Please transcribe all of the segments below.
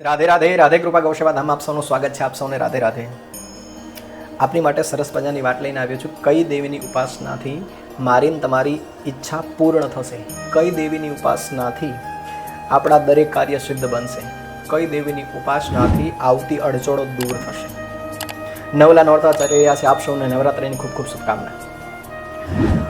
રાધે રાધે રાધે કૃપા ગૌસેવા ધામ, આપ સૌનું સ્વાગત છે, આપ સૌને રાધે રાધે. આપની માટે સરસ મજાની વાત લઈને આવ્યો છું. કઈ દેવીની ઉપાસનાથી મારી ને તમારી ઈચ્છા પૂર્ણ થશે? કઈ દેવીની ઉપાસનાથી આપણા દરેક કાર્ય સિદ્ધ બનશે? કઈ દેવીની ઉપાસનાથી આવતી અડચણો દૂર થશે? નવલા નોરતા ચાલી રહ્યા છે, આપ સૌને નવરાત્રિની ખૂબ ખૂબ શુભકામના.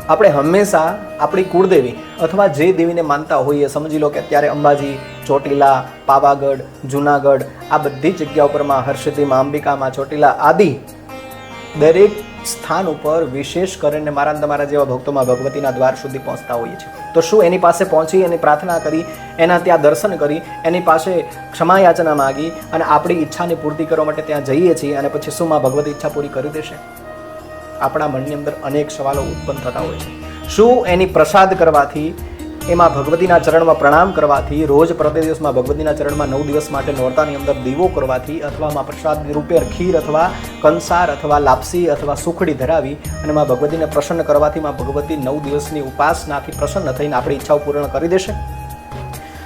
આપણે હંમેશા આપણી કુળદેવી અથવા જે દેવીને માનતા હોઈએ, સમજી લો કે અત્યારે અંબાજી ચોટીલા, પાવાગઢ, જુનાગઢ, આ બધી જગ્યા ઉપરમાં હર્ષદીમાં અંબિકામાં ચોટીલા આદિ દરેક સ્થાન ઉપર વિશેષ કરીને મારા તમારા જેવા ભક્તોમાં ભગવતીના દ્વાર સુધી પહોંચતા હોઈએ છીએ. તો શું એની પાસે પહોંચી એની પ્રાર્થના કરી, એના ત્યાં દર્શન કરી, એની પાસે ક્ષમા યાચના માગી અને આપણી ઈચ્છાની પૂર્તિ કરવા માટે ત્યાં જઈએ છીએ અને પછી શું માં ભગવતી ઈચ્છા પૂરી કરી દેશે? આપણા મનની અંદર અનેક સવાલો ઉત્પન્ન થતા હોય છે. શું એની પ્રસાદ કરવાથી એમાં ભગવતીના ચરણમાં પ્રણામ કરવાથી, રોજ પ્રતિ દિવસમાં ભગવતીના ચરણમાં નવ દિવસ માટે નોરતાની અંદર દીવો કરવાથી, અથવા માં પ્રસાદ રૂપે ખીર અથવા કંસાર અથવા લાપસી અથવા સુખડી ધરાવી અને માં ભગવતીને પ્રસન્ન કરવાથી માં ભગવતી નવ દિવસની ઉપાસનાથી પ્રસન્ન થઈને આપણી ઈચ્છાઓ પૂર્ણ કરી દેશે.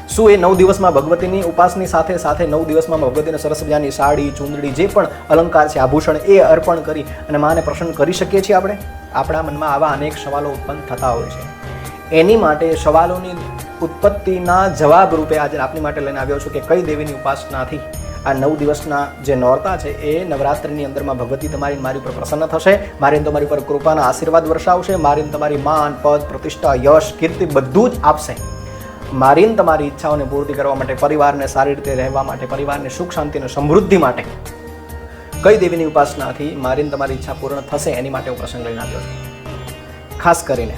શું એ નવ દિવસમાં ભગવતીની ઉપાસની સાથે સાથે નવ દિવસમાં ભગવતીને સરસ મજાની સાડી, ચૂંદડી, જે પણ અલંકાર છે, આભૂષણ એ અર્પણ કરી અને માને પ્રસન્ન કરી શકીએ છીએ આપણે? આપણા મનમાં આવા અનેક સવાલો ઉત્પન્ન થતા હોય છે. એની માટે સવાલોની ઉત્પત્તિના જવાબ રૂપે આજે આપની માટે લઈને આવ્યો છું કે કઈ દેવીની ઉપાસનાથી આ નવ દિવસના જે નોરતા છે એ નવરાત્રિની અંદરમાં ભગવતી તમારી મારી ઉપર પ્રસન્ન થશે. મારી તમારી ઉપર કૃપાના આશીર્વાદ વર્ષાવશે. મારીને તમારી માન, પદ, પ્રતિષ્ઠા, યશ, કીર્તિ બધું જ આપશે. મારીને તમારી ઈચ્છાઓને પૂર્તિ કરવા માટે, પરિવારને સારી રીતે રહેવા માટે, પરિવારને સુખ, શાંતિ અને સમૃદ્ધિ માટે કઈ દેવીની ઉપાસનાથી મારીને તમારી ઈચ્છા પૂર્ણ થશે એની માટે હું પ્રસંગ લઈને આવ્યો છું. ખાસ કરીને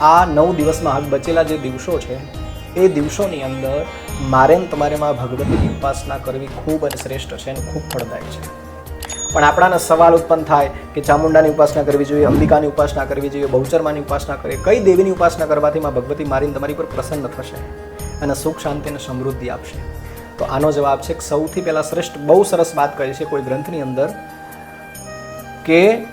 આ નવ દિવસમાં બચેલા જે દિવસો છે, એ દિવસોની અંદર મારે તમારે માં ભગવતીની ઉપાસના કરવી ખૂબ જ શ્રેષ્ઠ છે અને ખૂબ ફળદાયી છે. પણ આપણાને સવાલ ઉત્પન્ન થાય કે ચામુંડાની ઉપાસના કરવી જોઈએ, અંબિકાની ઉપાસના કરવી જોઈએ, બહુચરમાની ઉપાસના કરવી કઈ દેવીની ઉપાસના કરવાથી માં ભગવતી મારીને તમારી પર પ્રસન્ન થશે અને સુખ, શાંતિ અને સમૃદ્ધિ આપશે? તો આનો જવાબ છે સૌથી પહેલાં શ્રેષ્ઠ, બહુ સરસ વાત કરી છે કોઈ ગ્રંથની અંદર કે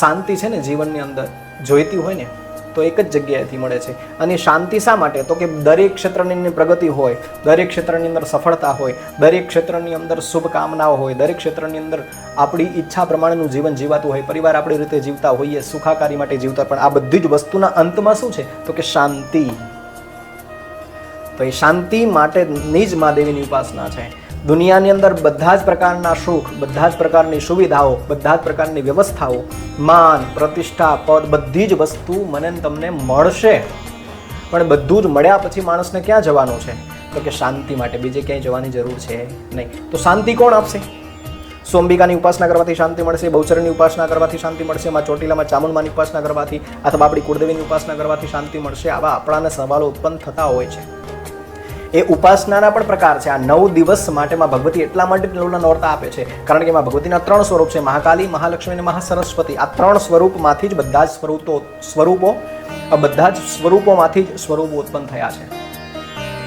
શાંતિ છે ને જીવનની અંદર જોઈતી હોય ને તો એક જ જગ્યાએથી મળે છે. અને શાંતિ શા માટે? તો કે દરેક ક્ષેત્રની પ્રગતિ હોય, દરેક ક્ષેત્રની અંદર સફળતા હોય, દરેક ક્ષેત્રની અંદર શુભકામનાઓ હોય, દરેક ક્ષેત્રની અંદર આપણી ઈચ્છા પ્રમાણેનું જીવન જીવાતું હોય, પરિવાર આપણી રીતે જીવતા હોઈએ, સુખાકારી માટે જીવતા પણ આ બધી જ વસ્તુના અંતમાં શું છે? તો કે શાંતિ. તો એ શાંતિ માટેની જ મહાદેવીની ઉપાસના છે. દુનિયાની અંદર બધા જ પ્રકારના સુખ, બધા જ પ્રકારની સુવિધાઓ, બધા જ પ્રકારની વ્યવસ્થાઓ, માન, પ્રતિષ્ઠા, પદ, બધી જ વસ્તુ મને તમને મળશે. પણ બધું જ મળ્યા પછી માણસને ક્યાં જવાનું છે? તો કે શાંતિ માટે બીજે ક્યાંય જવાની જરૂર છે નહીં. તો શાંતિ કોણ આપશે? સોમ્બિકાની ઉપાસના કરવાથી શાંતિ મળશે બહુચરની ઉપાસના કરવાથી શાંતિ મળશે એમાં ચોટીલામાં ચામુંડમાની ઉપાસના કરવાથી, અથવા આપણી કુળદેવીની ઉપાસના કરવાથી શાંતિ મળશે, આવા આપણાને સવાલો ઉત્પન્ન થતા હોય છે. એ ઉપાસનાના પણ પ્રકાર છે. આ નવ દિવસ માટે માં ભગવતી એટલા માટે નવલા નોરતા આપે છે. કારણ કે એમાં ભગવતીના ત્રણ સ્વરૂપ છે. મહાકાલી, મહાલક્ષ્મી અને મહાસરસ્વતી. આ ત્રણ સ્વરૂપમાંથી જ બધા જ સ્વરૂપો સ્વરૂપો બધા જ સ્વરૂપોમાંથી જ સ્વરૂપો ઉત્પન્ન થયા છે.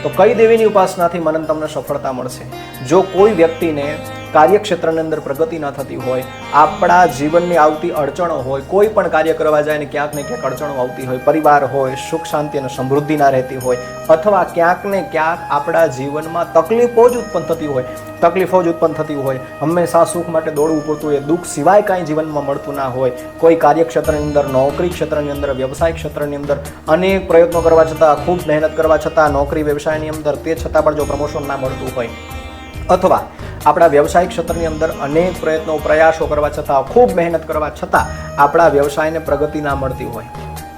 તો કઈ દેવીની ઉપાસનાથી મનન તમને સફળતા મળશે? જો કોઈ વ્યક્તિને કાર્યક્ષેત્રની અંદર પ્રગતિ ન થતી હોય, આપણા જીવનની આવતી અડચણો હોય, કોઈ પણ કાર્ય કરવા જાય ને ક્યાંક ને ક્યાંક અડચણો આવતી હોય, પરિવાર હોય, સુખ શાંતિ અને સમૃદ્ધિ ના રહેતી હોય, અથવા ક્યાંક ને ક્યાંક આપણા જીવનમાં તકલીફો જ ઉત્પન્ન થતી હોય, તકલીફો જ ઉત્પન્ન થતી હોય, હંમેશા સુખ માટે દોડવું પડતું હોય દુઃખ સિવાય કાંઈ જીવનમાં મળતું ના હોય, કોઈ કાર્યક્ષેત્રની અંદર, નોકરી ક્ષેત્રની અંદર, વ્યવસાય ક્ષેત્રની અંદર, અનેક પ્રયત્નો કરવા છતાં, ખૂબ મહેનત કરવા છતાં, નોકરી વ્યવસાયની અંદર, તે છતાં પણ જો પ્રમોશન ના મળતું હોય અથવા આપણા વ્યવસાયિક ક્ષેત્રની અંદર અનેક પ્રયત્નો, પ્રયાસો કરવા છતાં, ખૂબ મહેનત કરવા છતાં આપણા વ્યવસાયને પ્રગતિ ના મળતી હોય.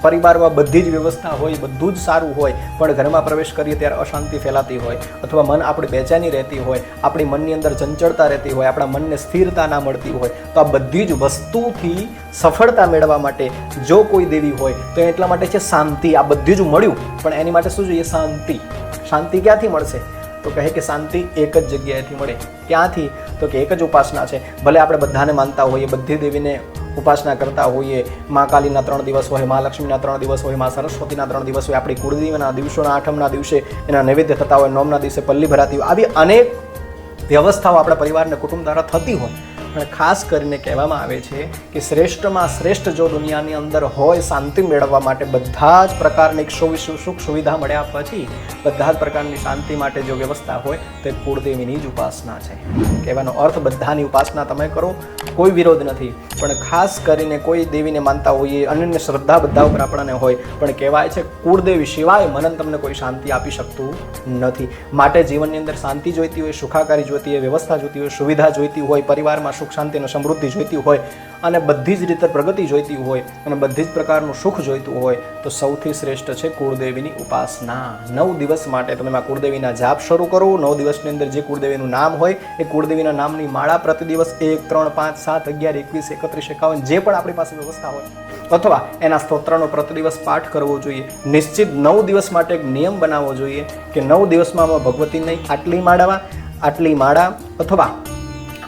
પરિવારમાં બધી જ વ્યવસ્થા હોય, બધું જ સારું હોય, પણ ઘરમાં પ્રવેશ કરીએ ત્યારે અશાંતિ ફેલાતી હોય અથવા મન આપણે બેચેની રહેતી હોય, આપણી મનની અંદર ચંચળતા રહેતી હોય, આપણા મનને સ્થિરતા ના મળતી હોય, તો આ બધી જ વસ્તુથી સફળતા મેળવવા માટે જો કોઈ દેવી હોય, તો એટલા માટે છે શાંતિ. આ બધું જ મળ્યું, પણ એની માટે શું જોઈએ? શાંતિ. શાંતિ ક્યાંથી મળશે? તો કહે કે શાંતિ એક જ જગ્યાએથી મળે. ક્યાંથી? તો કે એક જ ઉપાસના છે. ભલે આપણે બધાને માનતા હોઈએ, બધી દેવીને ઉપાસના કરતા હોઈએ, મા કાલીના ત્રણ દિવસ હોય, મા લક્ષ્મીના ત્રણ દિવસ હોય, મા સરસ્વતીના ત્રણ દિવસ હોય, આપણી કુળદેવીના દિવસોના આઠમના દિવસે, એના નૈવેદ્ય થતા હોય, નોમના દિવસે પલ્લી ભરાતી હોય, આવી અનેક વ્યવસ્થાઓ આપણા પરિવારને, કુટુંબ દ્વારા થતી હોય. અને ખાસ કરીને કહેવામાં આવે છે કે શ્રેષ્ઠમાં શ્રેષ્ઠ જો દુનિયાની અંદર હોય, શાંતિ મેળવવા માટે બધા જ પ્રકારની સુખ સુવિધા મળ્યા પછી બધા જ પ્રકારની શાંતિ માટે જો વ્યવસ્થા હોય, તો એ કુળદેવીની જ ઉપાસના છે. કહેવાનો અર્થ, બધાની ઉપાસના તમે કરો, કોઈ વિરોધ નથી. પણ ખાસ કરીને કોઈ દેવીને માનતા હોઈએ, અનન્ય શ્રદ્ધા બધા ઉપર આપણને હોય, પણ કહેવાય છે કુળદેવી સિવાય મનન તમને કોઈ શાંતિ આપી શકતું નથી. માટે જીવનની અંદર શાંતિ જોઈતી હોય, સુખાકારી જોઈતી હોય, વ્યવસ્થા જોઈતી હોય, સુવિધા જોઈતી હોય, પરિવારમાં સુખ શાંતિ અને સમૃદ્ધિ જોઈતી હોય અને બધી જ રીતે પ્રગતિ જોઈતી હોય અને બધી જ પ્રકારનું સુખ જોઈતું હોય, તો સૌથી શ્રેષ્ઠ છે કુળદેવીની ઉપાસના. નવ દિવસ માટે તમે આ કુળદેવીના જાપ શરૂ કરો. નવ દિવસની અંદર જે કુળદેવીનું નામ હોય, એ કુળદેવીના નામની માળા પ્રતિ દિવસ એક, ત્રણ, પાંચ, સાત, અગિયાર, એકવીસ, એકત્રીસ, એકાવન, જે પણ આપણી પાસે વ્યવસ્થા હોય, અથવા એના સ્તોત્રનો પ્રતિ દિવસ પાઠ કરવો જોઈએ. નિશ્ચિત નવ દિવસ માટે એક નિયમ બનાવવો જોઈએ કે નવ દિવસમાં ભગવતી નહીં આટલી માળાવા આટલી માળા અથવા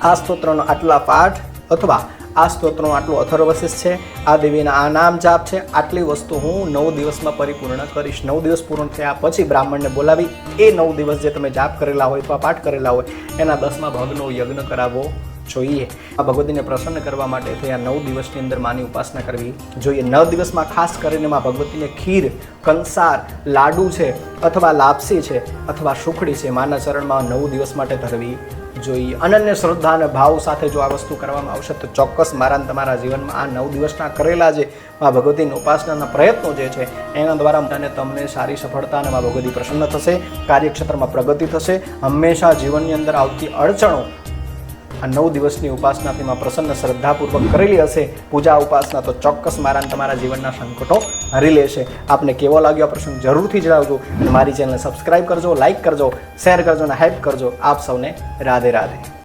આ સ્તોત્રનો આટલા પાઠ અથવા આ સ્તોત્રનો આટલો અથર્વશિષ છે, આ દેવીના આ નામ જાપ છે, આટલી વસ્તુ હું નવ દિવસમાં પરિપૂર્ણ કરીશ. નવ દિવસ પૂર્ણ થયા પછી બ્રાહ્મણને બોલાવી, એ નવ દિવસ જે તમે જાપ કરેલા હોય અથવા પાઠ કરેલા હોય, એના દસમા ભાગનો યજ્ઞ કરાવવો જોઈએ. આ ભગવતીને પ્રસન્ન કરવા માટે થયા નવ દિવસની અંદર માની ઉપાસના કરવી જોઈએ. નવ દિવસમાં ખાસ કરીને માં ભગવતીને ખીર, કંસાર, લાડુ છે, અથવા લાપસી છે, અથવા સુખડી છે, માના ચરણમાં નવ દિવસ માટે ધરવી જોઈએ અનન્ય શ્રદ્ધા અને ભાવ સાથે જો આ વસ્તુ કરવામાં આવશે, તો ચોક્કસ મારા તમારા જીવનમાં આ નવ દિવસના કરેલા જે મા ભગવતીની ઉપાસનાના પ્રયત્નો જે છે, એના દ્વારા અને તમને સારી સફળતા અને મા ભગવતી પ્રસન્ન થશે, કાર્યક્ષેત્રમાં પ્રગતિ થશે. હંમેશા જીવનની અંદર આવતી અડચણો આ નવ દિવસની ઉપાસના તેમાં પ્રસન્ન શ્રદ્ધાપૂર્વક કરેલી હશે. પૂજા ઉપાસના તો ચોક્કસ મારા તમારા જીવનના સંકટો હરી લેશે. આપને કેવો લાગ્યો આ પ્રસંગ જરૂરથી જણાવજો મારી ચેનલને સબસ્ક્રાઇબ કરજો લાઇક કરજો શેર કરજો અને હેલ્પ કરજો. આપ સૌને રાધે રાધે.